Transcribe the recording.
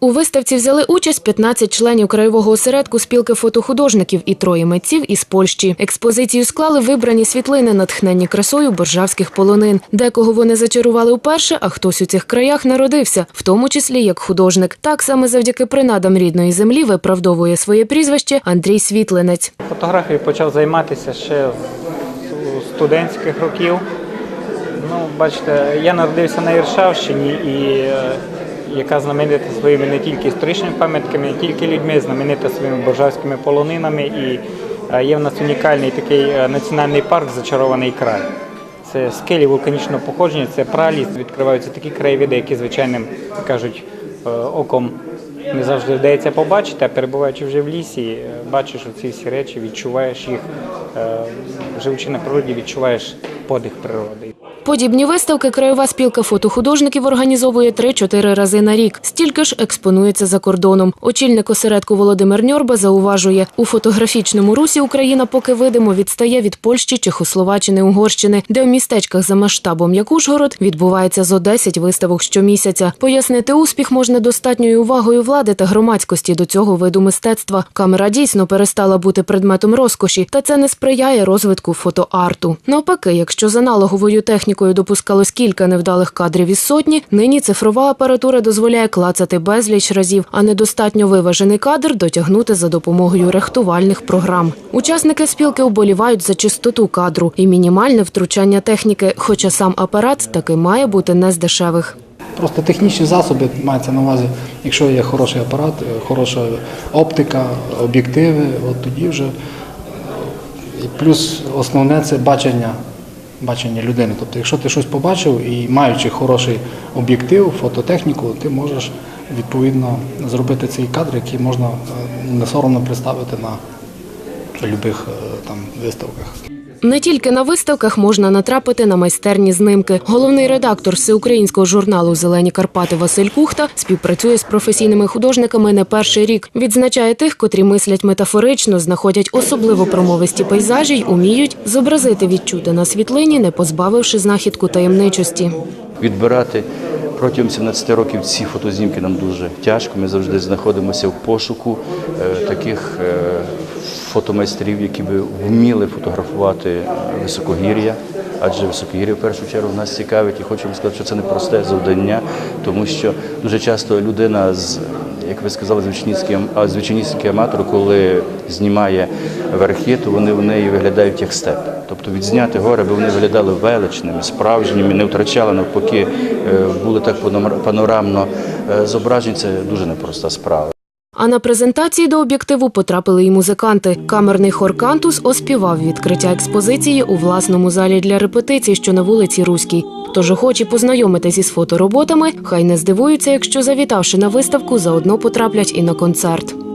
У виставці взяли участь 15 членів краєвого осередку спілки фотохудожників і троє митців із Польщі. Експозицію склали вибрані світлини, натхненні красою боржавських полонин. Декого вони зачарували вперше, а хтось у цих краях народився, в тому числі як художник. Так саме завдяки принадам рідної землі виправдовує своє прізвище Андрій Світленець. Фотографією почав займатися ще з студентських років. Ну, бачите, я народився на Іршавщині, і е, яка знаменита своїми не тільки історичними пам'ятками, не тільки людьми, знаменита своїми боржавськими полонинами. І е, є в нас унікальний такий е, національний парк Зачарований край. Це скелі вулканічного походження, це праліс. Відкриваються такі краєвиди, які звичайним кажуть е, оком не завжди вдається побачити, а перебуваючи вже в лісі, бачиш оці всі речі, відчуваєш їх, живучи на природі, відчуваєш подих природи. Подібні виставки краєва спілка фотохудожників організовує 3-4 рази на рік. Стільки ж експонується за кордоном. Очільник осередку Володимир Ньорба зауважує, у фотографічному русі Україна поки видимо відстає від Польщі, Чехословаччини, Угорщини, де у містечках за масштабом як Ужгород відбувається зо 10 виставок щомісяця. Пояснити успіх можна достатньою увагою влади та громадськості до цього виду мистецтва. Камера дійсно перестала бути предметом розкоші, та це не сприяє розвитку фотоарту. Навпаки, якщо з аналоговою технікою допускалось кілька невдалих кадрів із сотні, нині цифрова апаратура дозволяє клацати безліч разів, а недостатньо виважений кадр дотягнути за допомогою рихтувальних програм. Учасники спілки вболівають за чистоту кадру і мінімальне втручання техніки, хоча сам апарат таки має бути не з дешевих. Просто технічні засоби мається на увазі, якщо є хороший апарат, е, хороша оптика, об'єктиви, от тоді вже. І плюс основне це бачення, бачення людини. Тобто, якщо ти щось побачив і маючи хороший об'єктив, фототехніку, ти можеш відповідно зробити цей кадр, який можна несоромно не соромно представити на будь-яких там виставках. Не тільки на виставках можна натрапити на майстерні знимки. Головний редактор всеукраїнського журналу Зелені Карпати Василь Кухта співпрацює з професійними художниками не перший рік. Відзначає тих, котрі мислять метафорично, знаходять особливо промовисті пейзажі й уміють зобразити відчути на світлині, не позбавивши знахідку таємничості. Відбирати протягом 17 років ці фотознімки нам дуже тяжко. Ми завжди знаходимося в пошуку е, таких е, фотомайстрів, які би вміли фотографувати е, високогір'я. Адже високогір'я в першу чергу нас цікавить, і хочу вам сказати, що це не просте завдання, тому що дуже часто людина з, як ви сказали, звичайницький, ам- аматор, коли знімає верхи, то вони в неї виглядають як степ. Тобто відзняти гори, аби вони виглядали величними, справжніми, не втрачали навпаки, е, були так панор- панорамно е, зображені. Це дуже непроста справа. А на презентації до об'єктиву потрапили й музиканти. Камерний хор Кантус оспівав відкриття експозиції у власному залі для репетицій, що на вулиці Руській. Тож охочі познайомитись із фотороботами, хай не здивуються, якщо завітавши на виставку, заодно потраплять і на концерт.